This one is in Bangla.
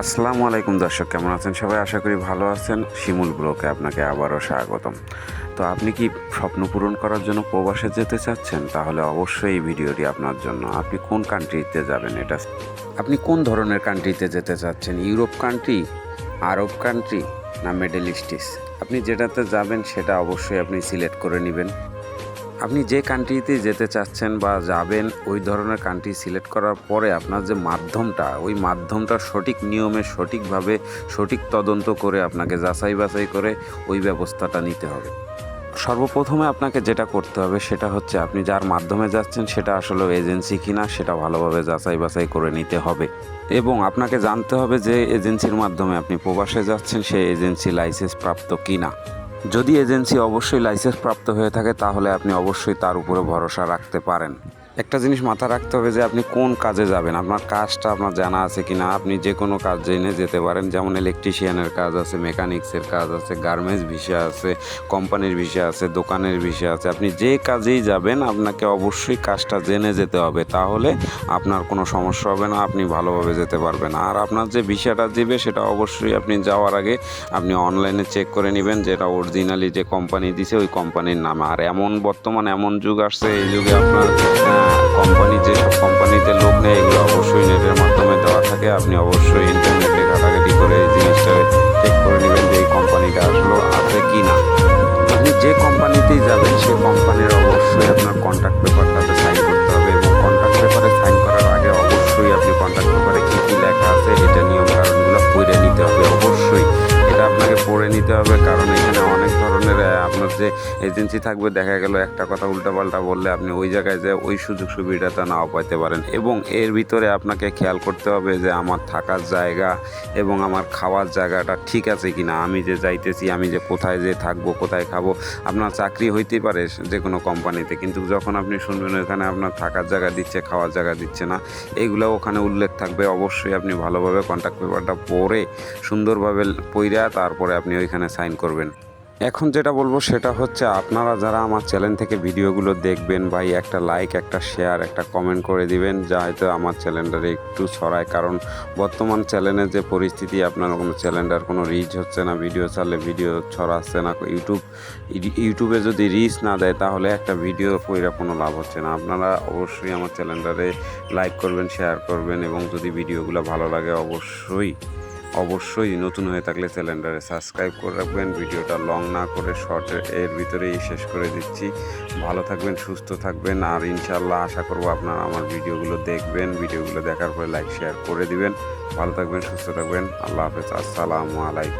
আসসালামু আলাইকুম দর্শক, কেমন আছেন? সবাই আশা করি ভালো আছেন। শিমুল ব্লকে আপনাকে আবারও স্বাগতম। তো আপনি কি স্বপ্ন পূরণ করার জন্য প্রবাসে যেতে চাচ্ছেন? তাহলে অবশ্যই এই ভিডিওটি আপনার জন্য। আপনি কোন কান্ট্রিতে যাবেন এটা? আপনি কোন ধরনের কান্ট্রিতে যেতে চাচ্ছেন? ইউরোপ কান্ট্রি আরব কান্ট্রি না মিডল ইস্টিস আপনি যেটাতে যাবেন সেটা অবশ্যই আপনি সিলেক্ট করে নেবেন। আপনি যে কান্ট্রিতে যেতে চাচ্ছেন বা যাবেন, ওই ধরনের কান্ট্রি সিলেক্ট করার পরে আপনার যে মাধ্যমটা, ওই মাধ্যমটা সঠিক নিয়মে, সঠিকভাবে সঠিক তদন্ত করে আপনাকে যাচাই বাছাই করে ওই ব্যবস্থাটা নিতে হবে। সর্বপ্রথমে আপনাকে যেটা করতে হবে, সেটা হচ্ছে আপনি যার মাধ্যমে যাচ্ছেন, সেটা আসলে এজেন্সি কিনা, সেটা ভালোভাবে যাচাই বাছাই করে নিতে হবে। এবং আপনাকে জানতে হবে যে এজেন্সির মাধ্যমে আপনি প্রবাসে যাচ্ছেন, সেই এজেন্সি লাইসেন্স প্রাপ্ত কিনা। যদি এজেন্সি অবশ্যই লাইসেন্সপ্রাপ্ত হয়ে থাকে তাহলে আপনি অবশ্যই তার উপরে ভরসা রাখতে পারেন। একটা জিনিস মাথা রাখতে হবে যে আপনি কোন কাজে যাবেন? আপনার কাজটা আপনার জানা আছে কি না আপনি যে কোনো কাজ জেনে যেতে পারেন। যেমন ইলেকট্রিশিয়ানের কাজ আছে মেকানিক্সের কাজ আছে গার্মেন্টস ভিসা আছে কোম্পানির ভিসা আছে, দোকানের ভিসা আছে। আপনি যে কাজেই যাবেন, আপনাকে অবশ্যই কাজটা জেনে যেতে হবে। তাহলে আপনার কোনো সমস্যা হবে না, আপনি ভালোভাবে যেতে পারবেন। আর আপনার যে ভিসাটা দিবে, সেটা অবশ্যই আপনি যাওয়ার আগে আপনি অনলাইনে চেক করে নেবেন যেটা অরিজিনালি যে কোম্পানি দিছে, ওই কোম্পানির নাম। আর এমন বর্তমান এমন যুগ আসছে, এই যুগে আপনার কোম্পানি যেসব কোম্পানিতে লোক নেয়, এগুলো অবশ্যই নেটের মাধ্যমে দেওয়া থাকে। আপনি অবশ্যই ইন্টারনেটে ঘাটাঘাটি করে এই জিনিসটা চেক করে নেবেন যে এই কোম্পানিটা আসলে, আছে কি না আপনি যে কোম্পানিতেই যাবেন সেই কোম্পানির অবশ্যই আপনার কন্ট্যাক্ট পেপারটাতে নিতে হবে, কারণ এখানে অনেক ধরনের আপনার যে এজেন্সি থাকবে, দেখা গেল একটা কথা উল্টাপাল্টা বললে আপনি ওই জায়গায় যে ওই সুযোগ সুবিধাটা নাও পাইতে পারেন। এবং এর ভিতরে আপনাকে খেয়াল করতে হবে যে আমার থাকার জায়গা এবং আমার খাওয়ার জায়গাটা ঠিক আছে কি না আমি যে যাইতেছি, আমি যে কোথায় যে থাকব, কোথায় খাব, আপনার চাকরি হইতেই পারে যে কোনো কোম্পানিতে। কিন্তু যখন আপনি শুনবেন ওখানে আপনার থাকার জায়গা দিচ্ছে, খাওয়ার জায়গা দিচ্ছে না এইগুলো ওখানে উল্লেখ থাকবে। অবশ্যই আপনি ভালোভাবে কন্ট্যাক্ট পেপারটা পড়ে, সুন্দরভাবে পইরা তারপরে আপনি ওইখানে সাইন করবেন। এখন যেটা বলব সেটা হচ্ছে আপনারা যারা আমার চ্যানেল থেকে ভিডিওগুলো দেখবেন ভাই একটা লাইক একটা শেয়ার একটা কমেন্ট করে দিবেন, যা হয়তো আমার চ্যানেলটারে একটু ছড়ায়। কারণ বর্তমান চ্যানেলের যে পরিস্থিতি, আপনার কোনো চ্যানেলটার কোনো রিচ হচ্ছে না ভিডিও ছাড়লে ভিডিও ছড়াচ্ছে না ইউটিউব ইউটিউবে যদি রিচ না দেয়, তাহলে একটা ভিডিও কইরা কোনো লাভ হচ্ছে না। আপনারা অবশ্যই আমার চ্যানেলটারে লাইক করবেন শেয়ার করবেন এবং যদি ভিডিওগুলো ভালো লাগে অবশ্যই অবশ্যই নতুন হয়ে থাকলে চ্যানেলটারে সাবস্ক্রাইব করে রাখবেন। ভিডিওটা লং না করে শর্ট এর ভিতরেই শেষ করে দিচ্ছি। ভালো থাকবেন, সুস্থ থাকবেন আর ইনশাল্লাহ আশা করব আপনারা আমার ভিডিওগুলো দেখবেন। ভিডিওগুলো দেখার পরে লাইক শেয়ার করে দিবেন। ভালো থাকবেন, সুস্থ থাকবেন। আল্লাহ হাফেজ। আসসালামু আলাইকুম।